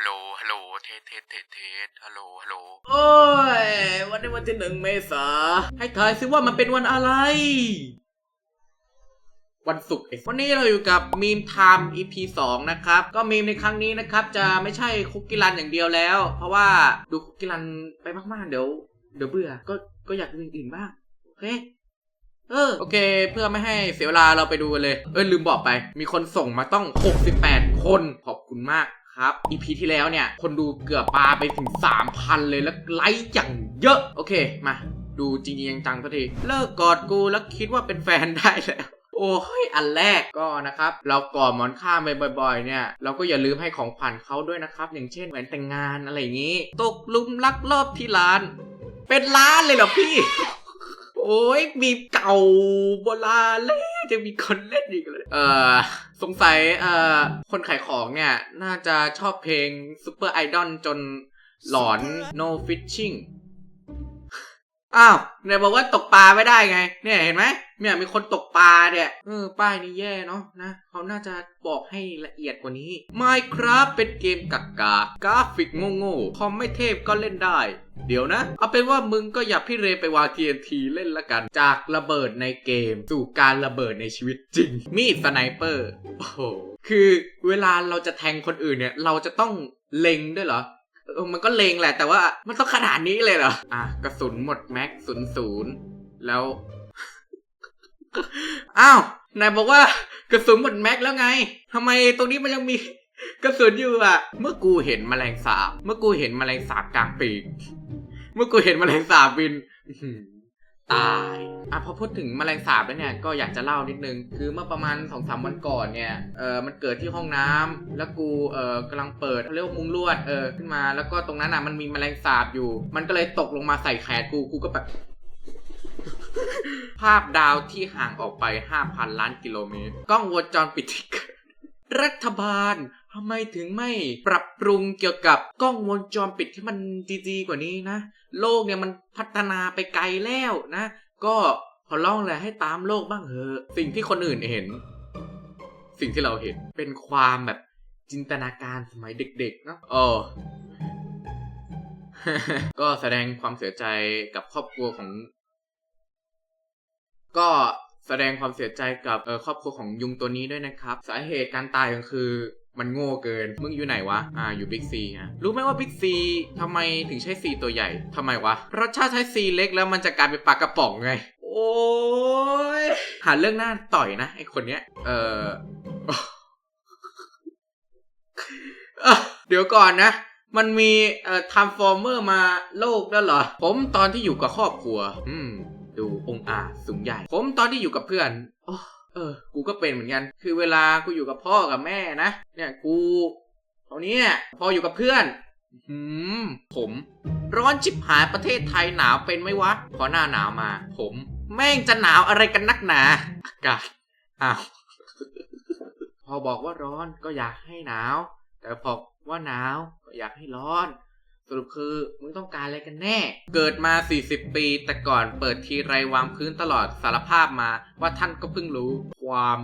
ฮัลโหล ฮัลโหล เทสเทสเทสเทสฮัลโหล ฮัลโหล โอ้ย วันนี้วันที่หนึ่งเมษา ให้ทายซิว่ามันเป็นวันอะไร วันศุกร์วันนี้เราอยู่กับมีมไทม์ EP 2 นะครับ ก็มีมในครั้งนี้นะครับ จะไม่ใช่คุกกี้รันอย่างเดียวแล้ว เพราะว่าดูคุกกี้รันไปมากๆ เดี๋ยว เดี๋ยวเบื่อ ก็ ก็อยากดูอย่างอื่นบ้าง โอเคเออโอเค เพื่อไม่ให้เสียเวลาเราไปดูกันเลย เออลืมบอกไป มีคนส่งมาต้อง 68 คน ขอบคุณมาก ครับ EP ที่แล้วเนี่ย คนดูเกือบปาไปถึง 3,000 เลยแล้วไลค์อย่างเยอะ โอเค มาดูจริงๆจังๆสักทีเลิกกอดกูแล้วคิดว่าเป็นแฟนได้แล้วโอ้ย อันแรกก็นะครับ เรากอดหมอนข้ามไปบ่อยๆ เนี่ย เราก็อย่าลืมให้ของขวัญเขาด้วยนะครับ อย่างเช่นแหวนแต่งงานอะไรอย่างนี้ ตกลุมรักรอบที่ร้าน เป็นร้านเลยเหรอพี่ โอ้ยมีเก่าโบราณเลยจะมีคนเล่นอีกเลย เออสงสัยเอ่อคนขายของเนี่ย น่าจะชอบเพลง Super Idol จนหลอน No Fishing อ้าวไหนบอกว่าตกปลาไม่ได้ไง เนี่ยเห็นไหมเนี่ยมีคนตกปลาเนี่ยเออป้ายนี้แย่เนาะนะเขาน่าจะบอกให้ละเอียดกว่านี้ Minecraft เป็นเกมกักกากราฟิกโง่ๆคอมไม่เทพก็เล่นได้ เดี๋ยวนะ เอาเป็นว่ามึงก็อย่าพี่เรไปวาง TNT เล่นละกัน จากระเบิดในเกม สู่การระเบิดในชีวิตจริง มีดสไนเปอร์โอ้โหคือเวลาเราจะแทงคนอื่นเนี่ย เราจะต้องเล็งด้วยเหรอ มันก็เลงแหละแต่ว่ามันต้องขนาดนี้เลยเหรอ อะกระสุนหมดแม็กศูนย์ศูนย์แล้ว อ้าวนายบอกว่ากระสุนหมดแม็กแล้วไงทำไมตรงนี้มันยังมีกระสุนอยู่อะ เมื่อกูเห็นแมลงสาบ เมื่อกูเห็นแมลงสาบกลางปีก เมื่อกูเห็นแมลงสาบบิน ตายอะพอพูดถึงแมลงสาบแล้วเนี่ยก็อยากจะเล่านิดนึง คือเมื่อประมาณสองสามวันก่อนเนี่ยเออมันเกิดที่ห้องน้ำแล้วกูเออกำลังเปิดเรียกว่ามุ้งลวดเออขึ้นมาแล้วก็ตรงนั้นอะมันมีแมลงสาบอยู่ มันก็เลยตกลงมาใส่แขนกูกูก็แบบภาพดาวที่ห่างออกไป 5,000 ล้านกิโลเมตร กล้องวงจรปิดที่เกิดรัฐบาล ทำไมถึงไม่ปรับปรุงเกี่ยวกับกล้องวงจรปิดที่มันดีๆกว่านี้นะ โลกเนี่ยมันพัฒนาไปไกลแล้วนะ ก็ขอร้องแหละให้ตามโลกบ้างเถอะ สิ่งที่คนอื่นเห็น สิ่งที่เราเห็นเป็นความแบบจินตนาการสมัยเด็กๆเนาะเออก็แสดงความเสียใจกับครอบครัวของ ก็แสดงความเสียใจกับเออครอบครัวของยุงตัวนี้ด้วยนะครับ สาเหตุการตายก็คือ มันโง่เกิน มึงอยู่ไหนวะ อ่า อยู่บิ๊กซีฮะรู้ไหมว่าบิ๊กซีทำไมถึงใช้ซีตัวใหญ่ ทำไมวะเพรสชาติใช้ซีเล็กแล้วมันจะกลายเป็นปลากระป๋องไง โอ้ย หาเรื่องหน้าต่อยนะไอคนเนี้ย เออเอ้อเดี๋ยวก่อนนะ มันมีเอ่อทำฟอร์เมอร์มาโลกแล้วเหรอ ผมตอนที่อยู่กับครอบครัว อืม ดูองอาจสูงใหญ่ ผมตอนที่อยู่กับเพื่อนโอ้ เออ กูก็เป็นเหมือนกัน คือเวลากูอยู่กับพ่อกับแม่นะ เนี่ยกูตอนนี้ยพออยู่กับเพื่อน หืม ผม ร้อนชิบหายประเทศไทยหนาวเป็นไหมวะ พอหน้าหนาวมา ผม แม่งจะหนาวอะไรกันนักหนา อากาศ อ้าว พอบอกว่าร้อนก็อยากให้หนาว แต่พอว่าหนาวก็อยากให้ร้อน สรุปคือมึงต้องการอะไรกันแน่ เกิดมา 40 ปี แต่ก่อนเปิดทีไรวางพื้นตลอดสารภาพมา ว่าท่านก็เพิ่งรู้ความ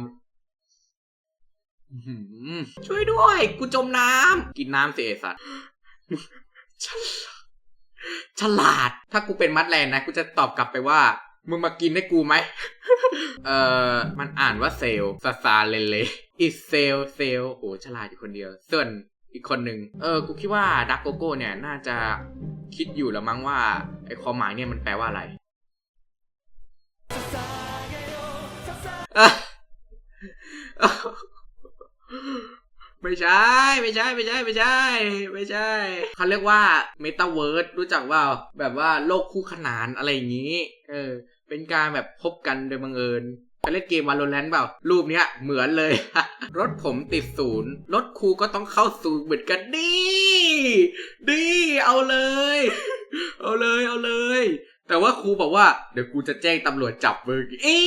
ช่วยด้วย กูจมน้ำกินน้ำเสียสัตว์ฉลาด ถ้ากูเป็นมัดแลนด์นะ กูจะตอบกลับไปว่า มึงมากินให้กูไหม เอ่อ มันอ่านว่าเซลซาซาเลเลอิเซลเซลโอ้ฉลาดอยู่คนเดียว ส่วน อีกคนหนึ่งเออกูคิดว่าดักโกโก้เนี่ยน่าจะคิดอยู่แล้วมั้งว่าไอความหมายเนี่ยมันแปลว่าอะไรไม่ใช่ ไม่ใช่ ไม่ใช่ ไม่ใช่ ไม่ใช่ เขาเรียกว่าเมตาเวิร์ดรู้จักว่าแบบว่าโลกคู่ขนานอะไรอย่างนี้ เออ เป็นการแบบพบกันโดยบังเอิญ ไปเล่นเกมวาโลแรนต์เปล่า รูปเนี้ยเหมือนเลย รถผมติดศูนย์ รถครูก็ต้องเข้าศูนย์เหมือนกันดีดีเอาเลย เอาเลยเอาเลย แต่ว่าครูบอกว่าเดี๋ยวกูจะแจ้งตำรวจจับมึงอี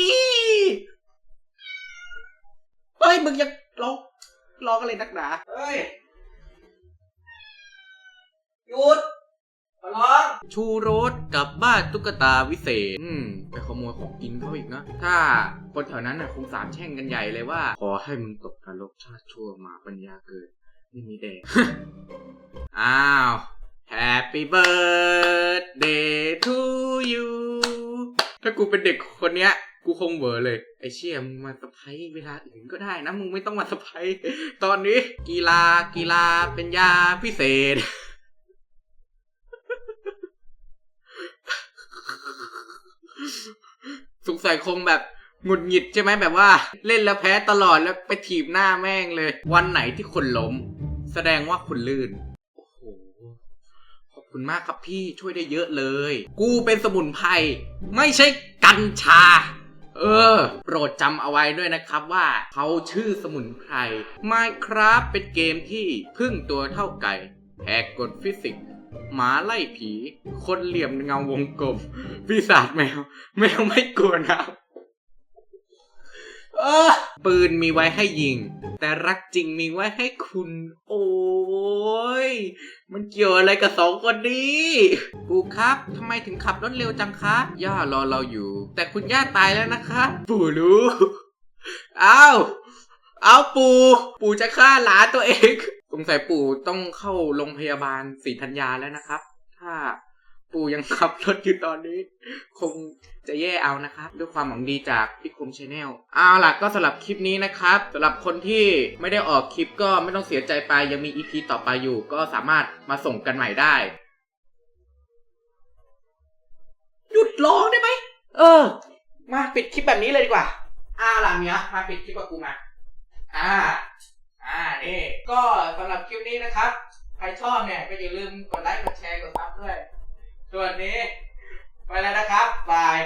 เฮ้ยมึงยังรอร้องอะไรนักหนาเฮ้ยหยุด ขอร้องชูโรสกับบ้านตุ๊กตาวิเศษ อืมไปขโมยของกินเขาอีกนะ ถ้าคนแถวนั้นน่ะคงสาบแช่งกันใหญ่เลยว่า ขอให้มึงตกนรกชาติชั่วหมาปัญญาเกิดไม่มีแดง อ้าว Happy birthday to you ถ้ากูเป็นเด็กคนเนี้ย กูคงเวอร์เลย ไอเชี่ยมึงมาสะพายเวลาอื่นก็ได้นะ มึงไม่ต้องมาสะพายตอนนี้ กีฬากีฬาเป็นยาพิเศษ สงสัยคงแบบหงุดหงิดใช่ไหมแบบว่าเล่นแล้วแพ้ตลอดแล้วไปถีบหน้าแม่งเลย วันไหนที่คนล้ม แสดงว่าคุณลื่น โอ้โห ขอบคุณมากครับพี่ช่วยได้เยอะเลย กูเป็นสมุนไพรไม่ใช่กัญชา เออ โปรดจำเอาไว้ด้วยนะครับว่าเขาชื่อสมุนไพร Minecraft เป็นเกมที่พึ่งตัวเท่าไก่แหกกฎฟิสิกส์ หมาไล่ผี คนเหลี่ยมเงาวงกลมปีศาจแมว แมวไม่กลัวน้ำเออปืนมีไว้ให้ยิง แต่รักจริงมีไว้ให้คุณ โอ้ย มันเกี่ยวอะไรกับสองคนนี้ปู่ครับทำไมถึงขับรถเร็วจังคะย่ารอเราอยู่ แต่คุณย่าตายแล้วนะคะ ปู่รู้อ้าว เอาปู่ ปู่จะฆ่าหลานตัวเอง งสัยปู่ต้องเข้าโรงพยาบาลศรีธัญญาแล้วนะครับ ถ้าปู่ยังขับรถอยู่ตอนนี้ คงจะแย่เอานะครับ ด้วยความหวังดีจากพี่คมชาแนลเอาล่ะก็สำหรับคลิปนี้นะครับสำหรับคนที่ไม่ได้ออกคลิปก็ไม่ต้องเสียใจไปยังมี EP ต่อไปอยู่ ก็สามารถมาส่งกันใหม่ได้ หยุดร้องได้ไหมเออ มาปิดคลิปแบบนี้เลยดีกว่าอ่าลังเนี้ยมาปิดคลิปกับกูมาอ่า อ่านี่ก็สำหรับคลิปนี้นะครับ ใครชอบเนี่ยก็อย่าลืมกดไลค์กดแชร์กดซับด้วยส่วนนี้ ไปแล้วนะครับบาย